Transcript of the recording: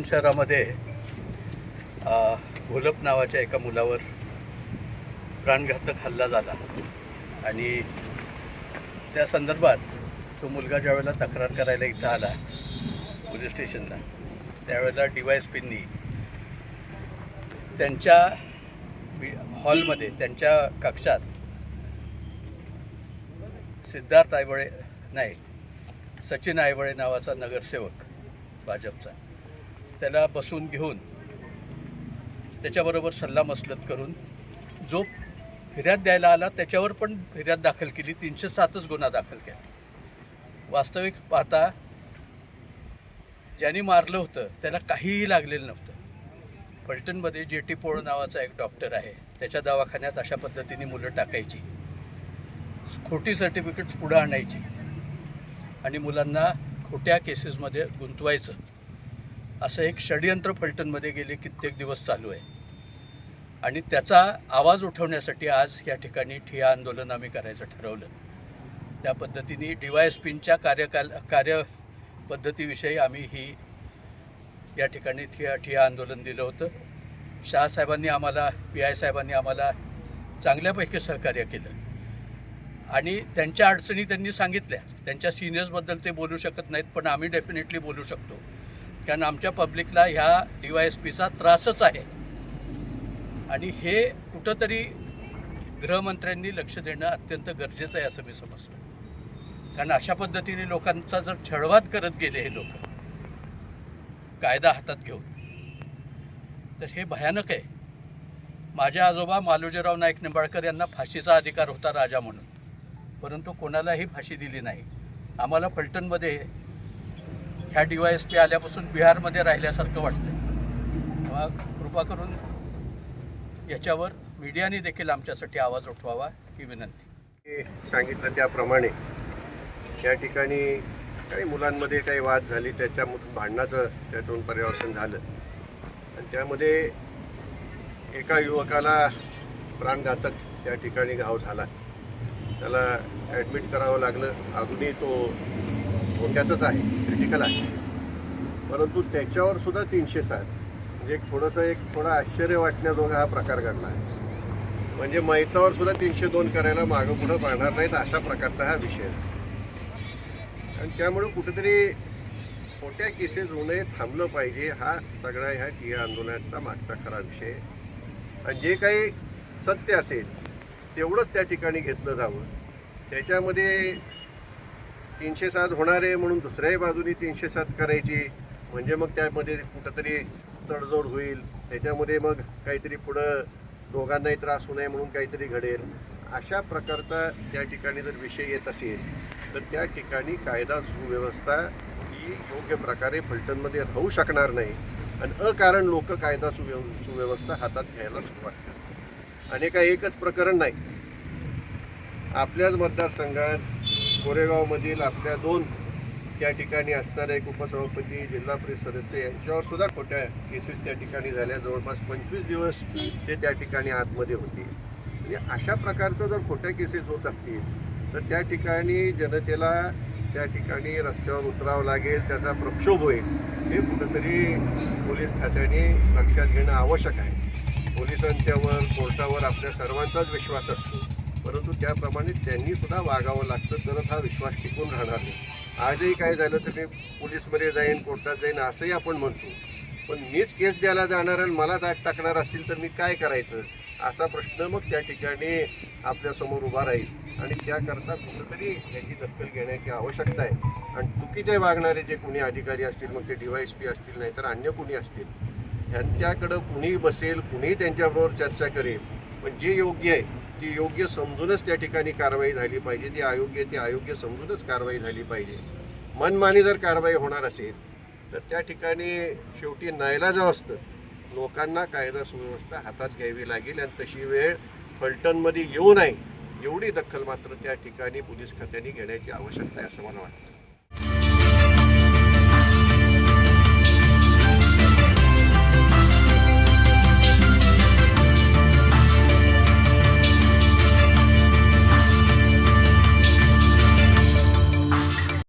फलटण शहरामध्ये घोलप नावाच्या एका मुलावर प्राणघातक हल्ला झाला. आणि त्या संदर्भात तो मुलगा ज्यावेळेला तक्रार करायला इथं आला पोलीस स्टेशनला त्यावेळेला डी वाय एस पींनी त्यांच्या हॉलमध्ये त्यांच्या कक्षात सिद्धार्थ आयवळे नाही सचिन आयवळे नावाचा नगरसेवक भाजपचा त्याला बसून घेऊन त्याच्याबरोबर सल्लामसलत करून जो फिर्याद द्यायला आला त्याच्यावर पण फिर्याद दाखल केली तीनशे सातच गुन्हा दाखल केला. वास्तविक पाहता ज्यांनी मारलं होतं त्याला काहीही लागलेलं नव्हतं. पलटनमध्ये जे टी पोळ नावाचा एक डॉक्टर आहे त्याच्या दवाखान्यात अशा पद्धतीने मुलं टाकायची. खोटी सर्टिफिकेट्स पुढं आणायची. आणि मुलांना खोट्या केसेसमध्ये गुंतवायचं. असं एक षडयंत्र फलटणमध्ये गेले कित्येक दिवस चालू आहे. आणि त्याचा आवाज उठवण्यासाठी आज या ठिकाणी ठिया आंदोलन आम्ही करायचं ठरवलं. त्या पद्धतीने डी वाय एस पींच्या कार्यकाल कार्यपद्धतीविषयी आम्ही ही या ठिकाणी ठिया ठिया आंदोलन दिलं होतं. शहासाहेबांनी आम्हाला पी आय साहेबांनी आम्हाला चांगल्यापैकी सहकार्य केलं. आणि त्यांच्या अडचणी त्यांनी सांगितल्या. त्यांच्या सिनियर्सबद्दल ते बोलू शकत नाहीत पण आम्ही डेफिनेटली बोलू शकतो. कारण आमच्या पब्लिकला ह्या डी वाय एस पीचा त्रासच आहे. आणि हे कुठंतरी गृहमंत्र्यांनी लक्ष देणं अत्यंत गरजेचं आहे असं मी समजतो. कारण अशा पद्धतीने लोकांचा जर छळवाद करत गेले हे लोक कायदा हातात घेऊन तर हे भयानक आहे. माझ्या आजोबा मालोजीराव नाईक निंबाळकर यांना फाशीचा अधिकार होता राजा म्हणून परंतु कोणालाही फाशी दिली नाही. आम्हाला फलटणमध्ये ह्या डी वाय एस पी आल्यापासून बिहारमध्ये राहिल्यासारखं वाटतं तेव्हा कृपा करून याच्यावर मीडियाने देखील आमच्यासाठी आवाज उठवावा ही विनंती. सांगितलं त्याप्रमाणे या ठिकाणी काही मुलांमध्ये काही वाद झाली त्याच्यामधून भांडणाचं त्यातून पर्यावसन झालं. आणि त्यामध्ये एका युवकाला प्राणघातक त्या ठिकाणी घाव झाला. त्याला ॲडमिट करावं लागलं. अजूनही तो धोक्यातच आहे क्रिटिकल आहे. परंतु त्याच्यावर सुद्धा तीनशे सात. म्हणजे एक थोडंसं एक थोडा आश्चर्य वाटण्याजोगा हा प्रकार घडला आहे. म्हणजे मैतावर सुद्धा तीनशे दोन करायला मागं पुढं पाहणार नाहीत अशा प्रकारचा हा विषय आणि त्यामुळं कुठेतरी खोट्या केसेस होणे थांबलं पाहिजे हा सगळा ह्या टिया आंदोलनाचा मागचा खरा विषय आणि जे काही सत्य असेल तेवढंच त्या ठिकाणी घेतलं जावं. त्याच्यामध्ये तीनशे सात होणार आहे म्हणून दुसऱ्याही बाजूनी तीनशे सात करायची. म्हणजे मग त्यामध्ये कुठंतरी तडजोड होईल. त्याच्यामध्ये मग काहीतरी पुढं दोघांनाही त्रास होऊ नये म्हणून काहीतरी घडेल. अशा प्रकारचा त्या ठिकाणी जर विषय येत असेल तर त्या ठिकाणी कायदा सुव्यवस्था ही योग्य प्रकारे फलटणमध्ये राहू शकणार नाही. आणि अकारण लोक कायदा सुव्यव सुव्यवस्था हातात घ्यायला सुरुवात करतात. आणि का एकच प्रकरण नाही. आपल्याच मतदारसंघात कोरेगावमधील आपल्या दोन त्या ठिकाणी असणारे एक उपसभापती जिल्हा परिषद सदस्य यांच्यावर सुद्धा खोट्या केसेस त्या ठिकाणी झाल्या. जवळपास पंचवीस दिवस ते त्या ठिकाणी आतमध्ये होते. म्हणजे अशा प्रकारचं जर खोट्या केसेस होत असतील तर त्या ठिकाणी जनतेला त्या ठिकाणी रस्त्यावर उतरावं लागेल त्याचा प्रक्षोभ होईल. हे कुठंतरी पोलीस खात्याने लक्षात घेणं आवश्यक आहे. पोलिसांच्यावर कोर्टावर आपल्या सर्वांचाच विश्वास असतो. परंतु त्याप्रमाणे त्यांनी सुद्धा वागावं लागतं तरच हा विश्वास टिकून राहणार नाही. आजही काय झालं तर मी पोलीसमध्ये जाईन कोर्टात जाईन असंही आपण म्हणतो. पण मीच केस द्यायला जाणार आणि मला दाट टाकणार असतील तर मी काय करायचं? असा प्रश्न मग त्या ठिकाणी आपल्यासमोर उभा राहील. आणि त्याकरता कुठंतरी याची दखल घेण्याची आवश्यकता आहे. आणि चुकीचे वागणारे जे कुणी अधिकारी असतील मग ते डी वाय एस पी असतील नाहीतर अन्य कुणी असतील ह्यांच्याकडं कुणी बसेल कुणी त्यांच्याबरोबर चर्चा करेल. पण जे योग्य आहे ती योग्य समजूनच त्या ठिकाणी कारवाई झाली पाहिजे. ती अयोग्य ती अयोग्य समजूनच कारवाई झाली पाहिजे. मनमानी जर कारवाई होणार असेल तर त्या ठिकाणी शेवटी नाईलाजाव असतं. लोकांना कायदा सुव्यवस्था हातात घ्यावी लागेल आणि तशी वेळ फलटणमध्ये येऊ नये. एवढी दखल मात्र त्या ठिकाणी पोलीस खात्याने घेण्याची आवश्यकता आहे असं मला वाटतं.